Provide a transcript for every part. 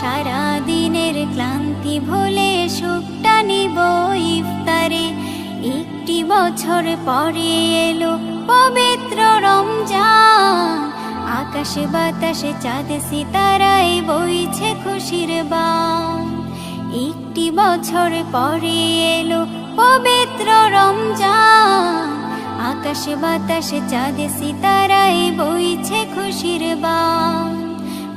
সারা দিনের ক্লান্তি ভুলে সুখটা নিব ইফতারে। একটি বছর পরে এলো পবিত্র রমজান। আকাশে বাতাসে চাঁদ সিতারাই বইছে খুশির বান। একটি বছর পরে এলো পবিত্র রমজান। আকাশে বাতাসে চাঁদ সিতারাই বইছে খুশির বান।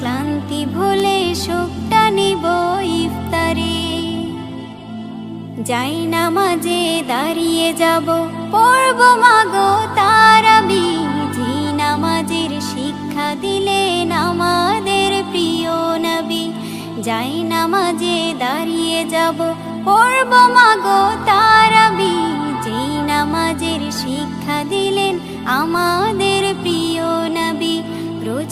ক্লান্তি ভুলে সুখটা নিব ইফতারে। যাই নামাজে দাঁড়িয়ে যাব, পড়ব মাগো তারাবি জি নামাজের শিক্ষা দিলেন আমাদের প্রিয় নবী, যাই নামাজে দাঁড়িয়ে যাব, পড়ব মাগো তারাবি জি নামাজের শিক্ষা দিলেন আমাদের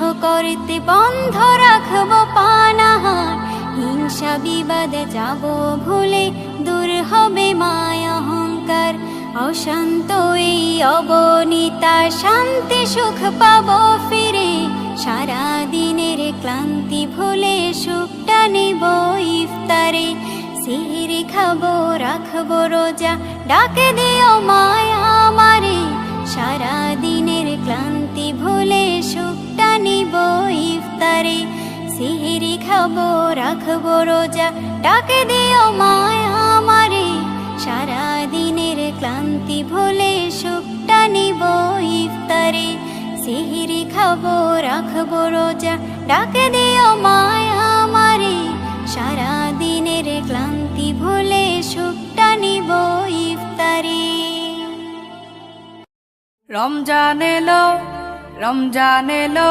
করতে, বন্ধ রাখব পানাহার। হিংসা বিবাদ যাব ভুলে, দূর হবে মায় অহংকার। অশান্ত এই অবনীতা শান্তি সুখ পাবো ফিরে। সারা দিনের ক্লান্তি ভুলে সুখটা নিব ইফতারে। সিহিরি খাব, রাখব রোজা, ডাকে দিও মায়া আমারে। সারা রাখব রোজা। ডাকে দিও মায়া আমারে সারা দিনের ক্লান্তি ভুলে সুখটা নিব ইফতারে। সিহিরি খাব, রাখব রোজা। ডাকে দিও মায়া আমারে সারা দিনের ক্লান্তি ভুলে সুখটা নিব ইফতারে। রমজান এলো রমজান এলো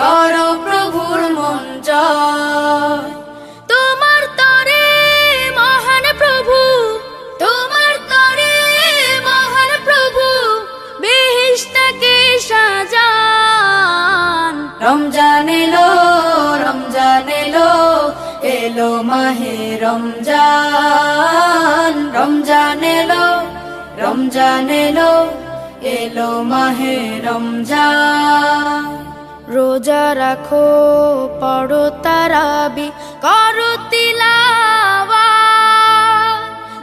করো প্রভুর মন তোমার তরে মহান প্রভু, তোমার তরে মহান প্রভু, বেহেশতাকে সাজান। রমজান এলো রমজান এলো এলো মাহে রমজান। রমজান এলো রমজান এলো এলো মাহে রমজান। রোজা রাখো, পড়ো তারাবি, করো তিলাওয়া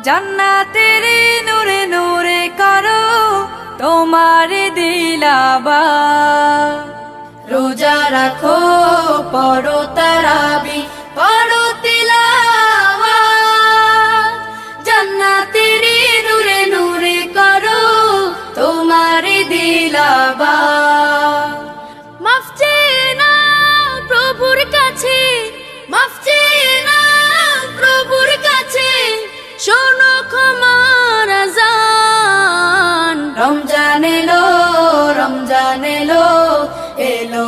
জান্নাতের নূরে নূরে করো তোমার দিলাবা রোজা রাখো, পড়ো তারাবি পড়ো তিলাওয়া জান্নাতের নূরে নূরে করো তোমার দিলাবা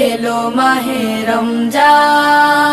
এলো মাহে রমজান।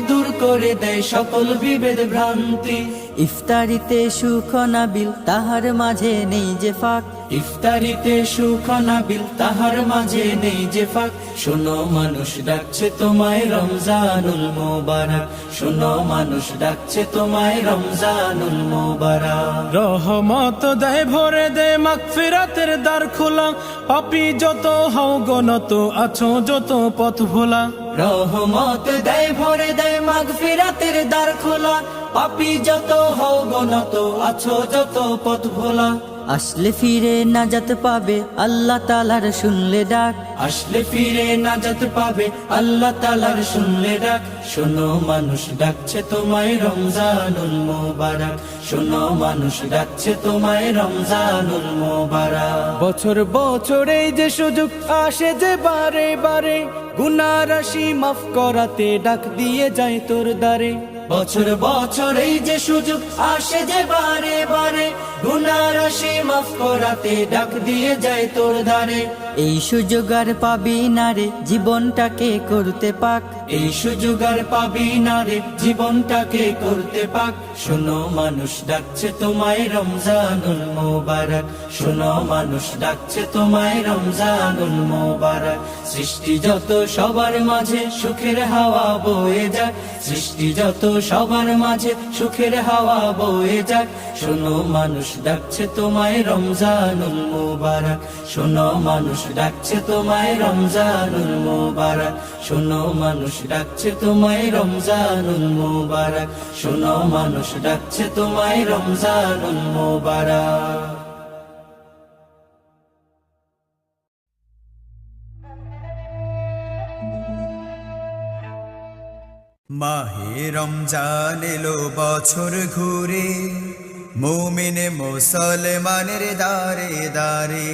দূর করে দেয় সকল বিভেদ ভ্রান্তি। ইফতারিতে সুখ নাবিল তাহার মাঝে নেই যে ফাঁক। ইফতারিতে সুখ নাবিল তাহার মাঝে নেই যে ফাঁক। শোনো মানুষ ডাকছে তোমায় রমজানুল মোবারক। শোনো মানুষ ডাকছে তোমায় রমজানুল মোবারক। রহমত দেয় ভরে দে মাগফিরাতের দ্বার খোলা। পাপি যত হও গনত আছো যত পথ ভোলা রহমত দেয়, ভরে দেয় মাগফিরাতের দ্বার খোলা। পাপি যত হও গনত আছো যত পথ ভোলা আসলে ফিরে নাজাত পাবে আল্লাহ তালার শুনলে ডাক। আসলে ফিরে নাজাত পাবে আল্লাহ তালার শুনলে ডাক। শোনো মানুষ ডাকছে তোমায় রমজানুল মোবারক। শোনো মানুষ ডাকছে তোমায় রমজানুল মোবারক। বছর বছর যে সুযোগ আসে যে বারে বারে গুনা রাশি মাফ করাতে ডাক দিয়ে যায় তোর দ্বারে। বছর বছর এই যে সুযোগ আসে যে বারে বারে মাফ ডাক দিয়ে যায় তোর দ্বারে এই সুযোগ আর পাবি না রে, জীবনটাকে করতে পাক। এই সুযোগ আর পাবি না রে, জীবনটাকে করতে পাক। শোনো, মানুষ ডাকছে তোমায় রমজানুল মোবারক। শোনো, মানুষ ডাকছে তোমায় রমজানুল মোবারক। সৃষ্টি যত সবার মাঝে সুখের হাওয়া বয়ে যাক। সৃষ্টি যত সবার মাঝে সুখের হাওয়া বয়ে যাক। শোনো, মানুষ ডাকছে তোমায় রমজানুল মোবারক। শোনো, মানুষ ডাকছে তোমায় রমজানুল মোবারক। শোনো, মানুষ ডাকছে তোমায় রমজানুল মোবারক। শোনো, মানুষ ডাকছে তোমায় রমজানুল মাহে রমজান এলো বছর ঘুরে, মুমিনে মুসলমানের দারে দারে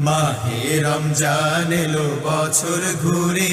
মাহে রমজান এলো বছর ঘুরে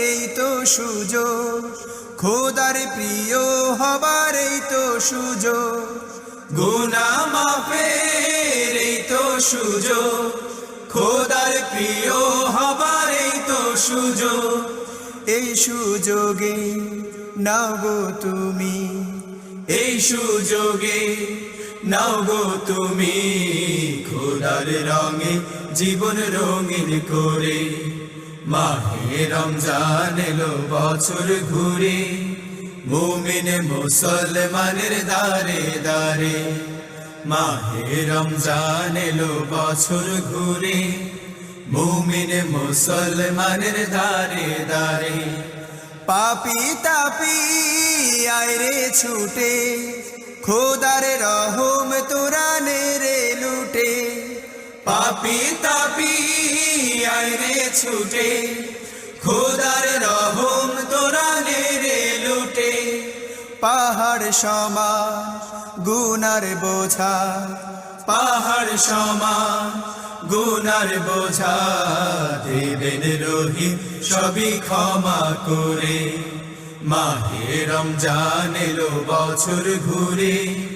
এই তো সুযোগ। খোদার প্রিয় হবার এই তো সুযোগ। গুনা মাফের এই তো সুযোগ। খোদার প্রিয় হবার এই তো সুযোগ। এই সুযোগে নাও গো তুমি। এই সুযোগে নাও গো তুমি। খোদার রঙে, জীবন রঙিন করে। মাহে রমজান এলো বছর ঘুরে, মুমিন মুসলমানের দারে দারে মাহে রমজান এলো বছর ঘুরে, মুমিন মুসলমানের দারে দারে পাপি তাপি আয়রে ছুটে, খোদার রহম তোরা রে লুটে। পাপি তাপি আয়রে ছুটে। খোদার রহম তোরা রে লুটে। পাহাড় সমা গুনার বোঝা। পাহাড় সমা গুনার বোঝা। দেবেন রহিম সবই ক্ষমা করে। মাহে রমজান এলো বছর ঘুরে।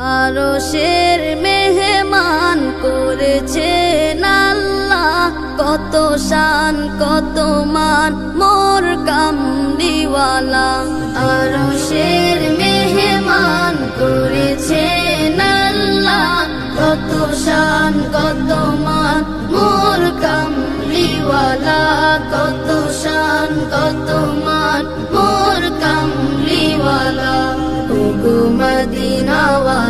আরও শের মেহমান করেছেন আল্লাহ। কত শান, কত মান, মোর কামলিওয়ালা। আরও শের মেহমান করেছেন আল্লাহ। কত শান, কত মান, মোর কামলিওয়ালা। কত শান, কত মান, মোর কামলিওয়ালা। ওগো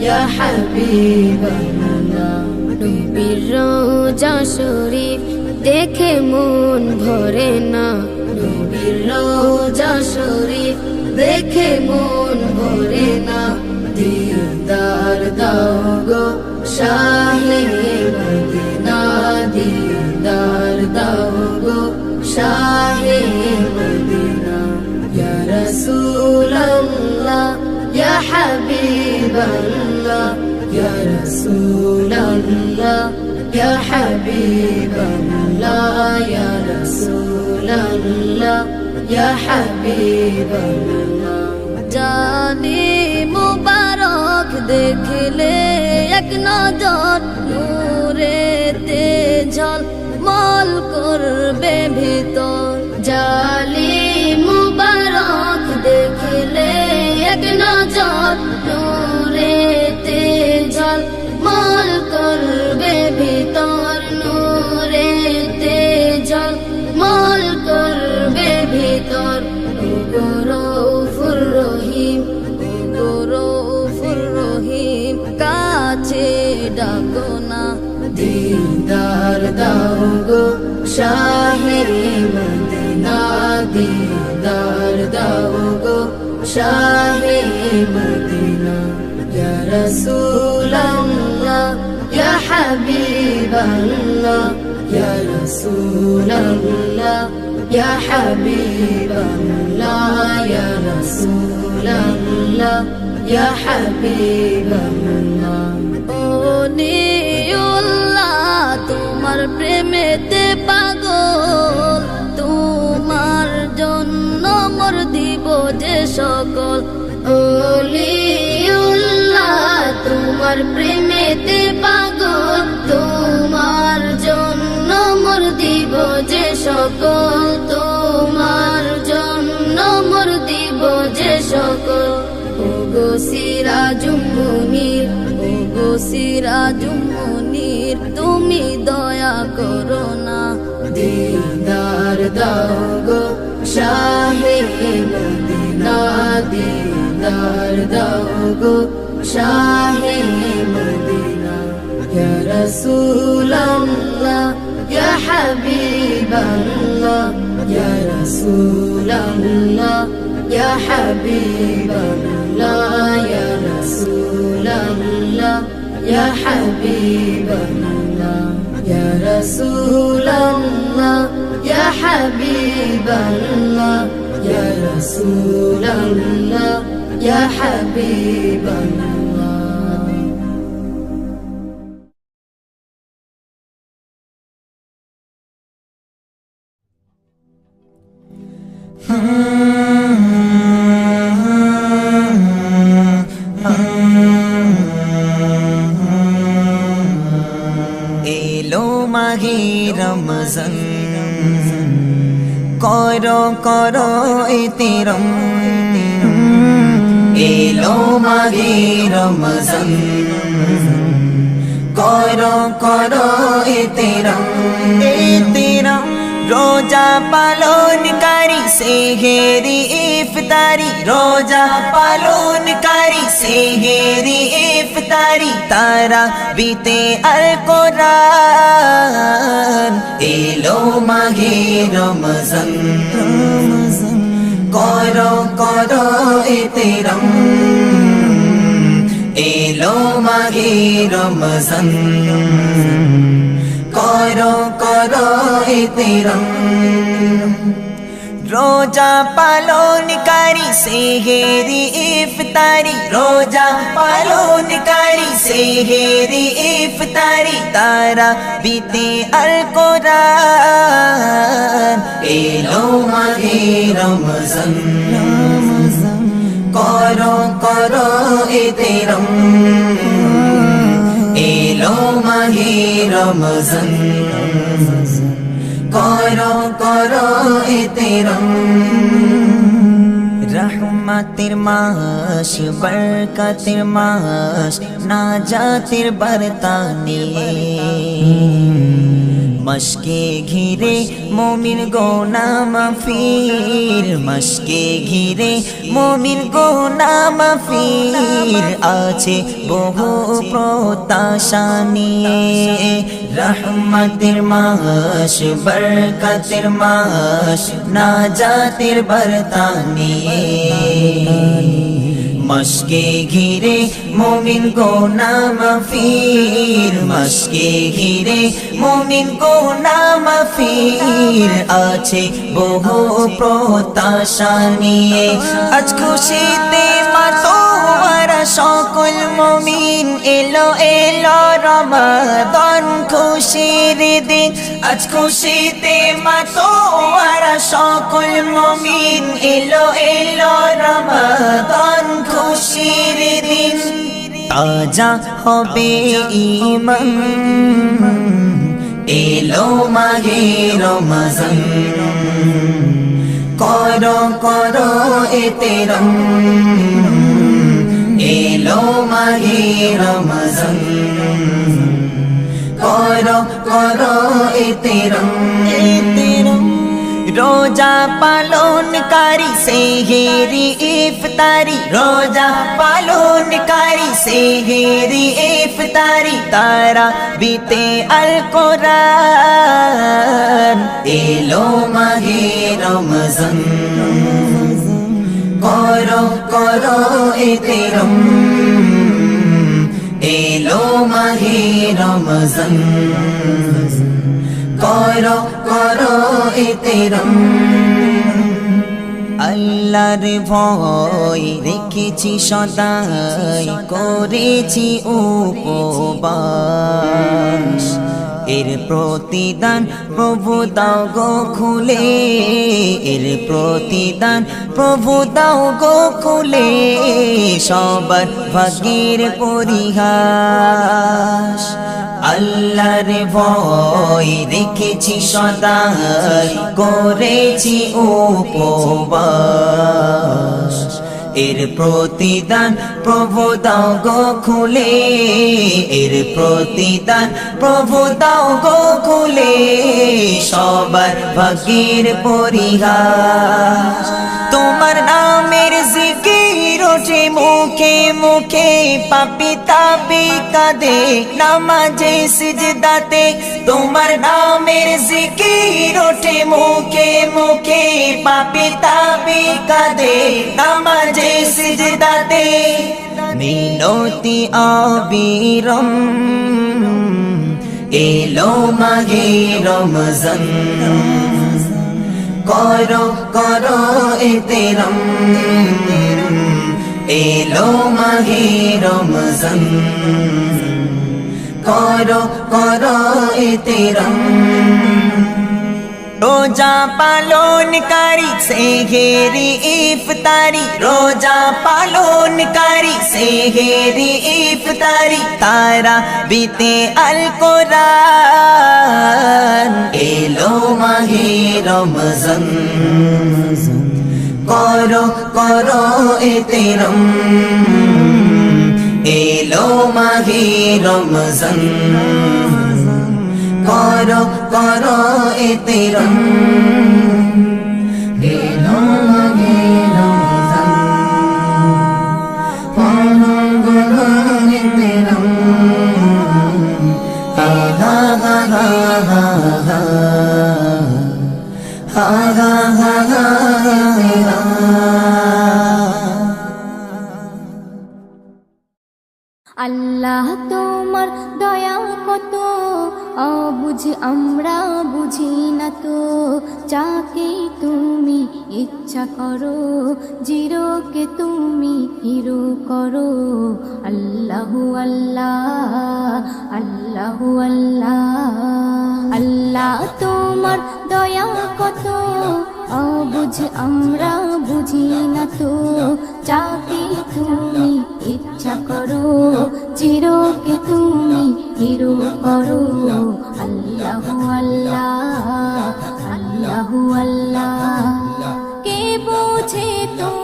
ইয়া রোজা শরীফ দেখে মন ভরে না। নবীর রোজা শরীফ দেখে মন ভরে না। দিদার দাও গো শাহী يا حبيب الله يا رسول الله يا حبيب الله জানি মুবারক দেখলে এক নজর নূরেতে ঝল মল করবে ভিতর জালি মুবারক দেখলে এক নজর নূরেতে গো শাহে মদিনা দিদার দাও গো শাহে মদিনা ইয়া রাসূলুল্লাহ ইয়া হাবিবাল্লাহ ইয়া রাসূলুল্লাহ ইয়া হাবিবাল্লাহ ইয়া রাসূলুল্লাহ ইয়া হাবিবাল্লাহ ও নিউল্লাহ তোমার প্রেমেতে পাগল, তোমার জন্য মর দিব যে সকল। ওলিউল্লাহ তোমার প্রেমেতে পাগল, তোমার জন্য মর দিব যে সকল। তোমার জন্য মর দিব যে সকল। ওগো সিরাজুমুনির ওগো সিরাজুমুনির তুমি দয়া করো না। দিদার দাও গো, শাহে মদিনা দিদার দাও গো, শাহে মদিনা। ইয়া রাসূলুল্লাহ, ইয়া হাবিবাল্লাহ। রাসূলুল্লাহ ইয়া হাবিবাল্লাহ ইয়া রাসূলুল্লাহ ইয়া হাবিবাল্লাহ ইয়া রাসূলুল্লাহ ইয়া হাবিবাল্লাহ এলো এতিরম এতিরম রোজা পালনকারী সেহেরি ইফতারি, রোজা পালনকারী সেহেরি ইফতারি তারা বিতে আল কোরআন এলো মাঘে রমজান। করো করো এতেরম এলো মাঘে রমজান। করো করো এতেরম রোজা পালনকারী সেহেরি ইফতারি। রোজা পালনকারী সেহেরি ইফতারি। তারা বিতে আল কোরআন। এলো মাঘে রমজান। করো করো এতেরম এলো মাঘে রমজান। করো এতে এতেরম রহমতের মাস বরকতের মাস না জাতির বরতানি। মশকে ঘিরে মমিন গোনা মাফির মশকে ঘিরে মমিন গোনা মাফির আছে বহু প্রত্যাশা নিয়ে। রহমতের মাস, বরকতের মাস না জাতির বরতানিয়ে মশকে ঘিরে মোমিন গোনা মাফির মশকে ঘিরে মোমিন গোনা মাফির আছে, বহু প্রত্যাশা নিয়ে। আজ খুশিতে মাতোয়ারা সকল মমিন এলো এলো রমাদান খুশি খুশির দিন। আজ খুশিতে মাতোয়ারা সকল মমিন এলো এলো রমাদান খুশির দিন। তাজা হবে ইমান এলো মাগে রমজান। করো করো এতে রম এলো মাগে রমজান। করো করো এতে রম এতে রম রোজা পালনকারী সেহেরি ইফতারি রোজা পালনকারী সেহেরি ইফতারি তারা বিতে আল কোরআন এলো মাহে রমজান করো করো এতে রম এলো মাহে রমজান করো করো এতে আল্লাহর ভয় রেখেছি সদাই করেছি উপবাস। এর প্রতিদান প্রভু দাও গো খুলে, এর প্রতিদান প্রভু দাও গো খুলে, সবার ভাগ্যের পরিহাস। আল্লাহর ভয় রেখেছি সদাই, করেছি উপবাস। এর প্রতিদান প্রভু দাও গো খুলে। এর প্রতিদান প্রভু দাও গো খুলে। সবার ভাগ্যের পরিহাস তোমার নামের জিকির ওঠে মুখে মুখে পাপি তাবি কাঁদে নামাজে সিজদাতে তোমার নামের জিকির ওঠে মুখে মুখে পাপি তাবি কাঁদে নামাজে সিজদাতে মিনতি আবিরম এলো মাগে রমজান করো করো এতে রম এলো মাহে রমজান। করো করো এতে রম রোজা পালনকারী সেহেরি ইফতারি। রোজা পালনকারী সেহেরি ইফতারি। তারা বিতে আল কোরআন। এলো মাহে রমজান। করো করো এতে রম এলো মাহে রমজান। করো করো এতে এলো মাহে হিরো করো আল্লাহ আল্লাহ আল্লাহ আল্লাহ কে বোঝে তোমার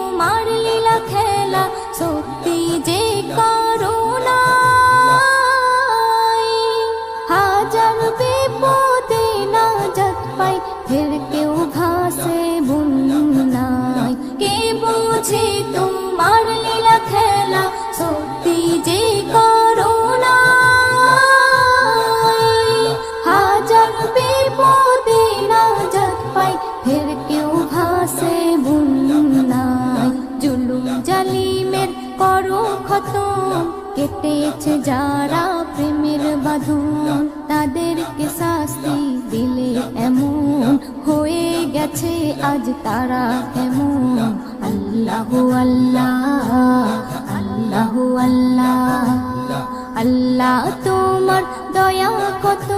কেটেছে যারা প্রেমের বাঁধন, তাদেরকে শাস্তি দিলে এমন হয়ে গেছে আজ তারা কেমন? আল্লাহ আল্লাহ আল্লাহ আল্লাহ আল্লাহ তোমার দয়া কত?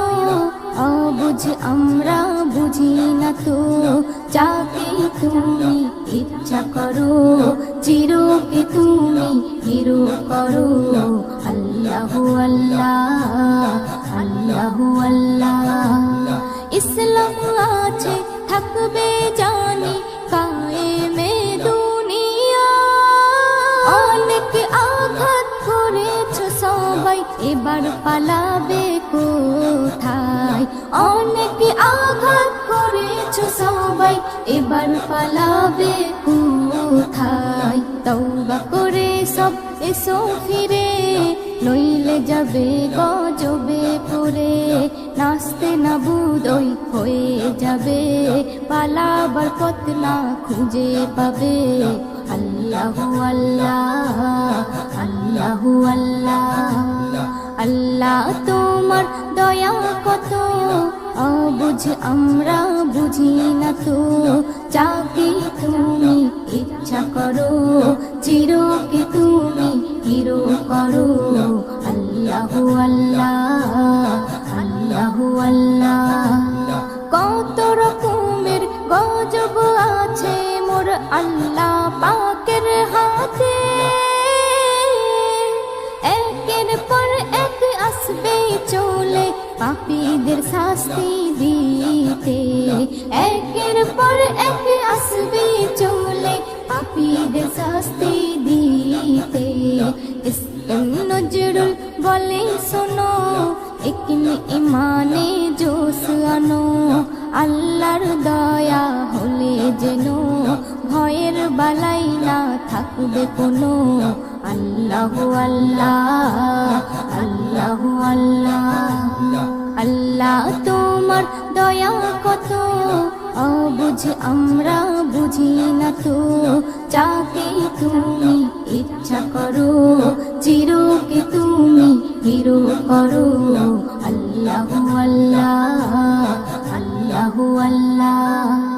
বুঝে আমরা বুঝি না তো। যাকে তুমি ইচ্ছা করো, চিরকে তুমি হিরো করো। আল্লাহু আল্লাহ আল্লাহু আল্লাহ। ইসলাম আছে, থাকবে জানি কায়েমে দুনিয়া। অনেক আঘাত করেছ সবাই, এবার পালাবে কোথায়? অনেক আঘাত করেছ সবাই। এবার পালাবে কোথায়? তৌবা করে সব এসো ফিরে। নইলে যাবে গজবে পরে নাচতে না বুদই হয়ে যাবে। পালাবার পথ না খুঁজে পাবে। আল্লাহু আল্লাহ আল্লাহু আল্লাহ। আল্লাহ তোমার দয়া কত? অবুঝ আমরা বুঝি না তো। যাকে তুমি ইচ্ছা করো, চিরকে তুমি হিরো করো। আল্লাহু আল্লাহ আল্লাহু আল্লাহ। কত রকমের গজব আছে মোর আল্লাহ পাকের হাতে। পাপীদের শাস্তি দিতে। একের পর এক আসবে চলে পাপীদের শাস্তি দিতে। নজরুল বলে, শোনো একনি ইমানে জোশ আনো। আল্লাহর দয়া হলে যেন ভয়ের বালাই না থাকবে কোনো। আল্লাহ আল্লাহ আল্লাহ আল্লাহ। আল্লাহ, তোমার দয়া কত? অবুঝ আমরা বুঝি না তো। যাকে তুমি ইচ্ছা করো, চিরকে তুমি হিরো করো। আল্লাহ আল্লাহ আল্লাহ আল্লাহ।